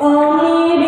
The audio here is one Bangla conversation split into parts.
Oh,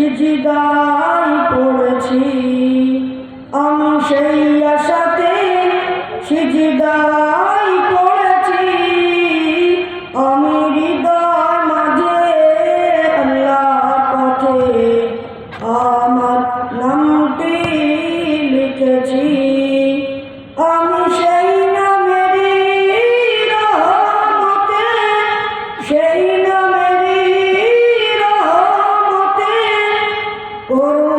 সিজিদায় পড়েছি আমি সেই Oh.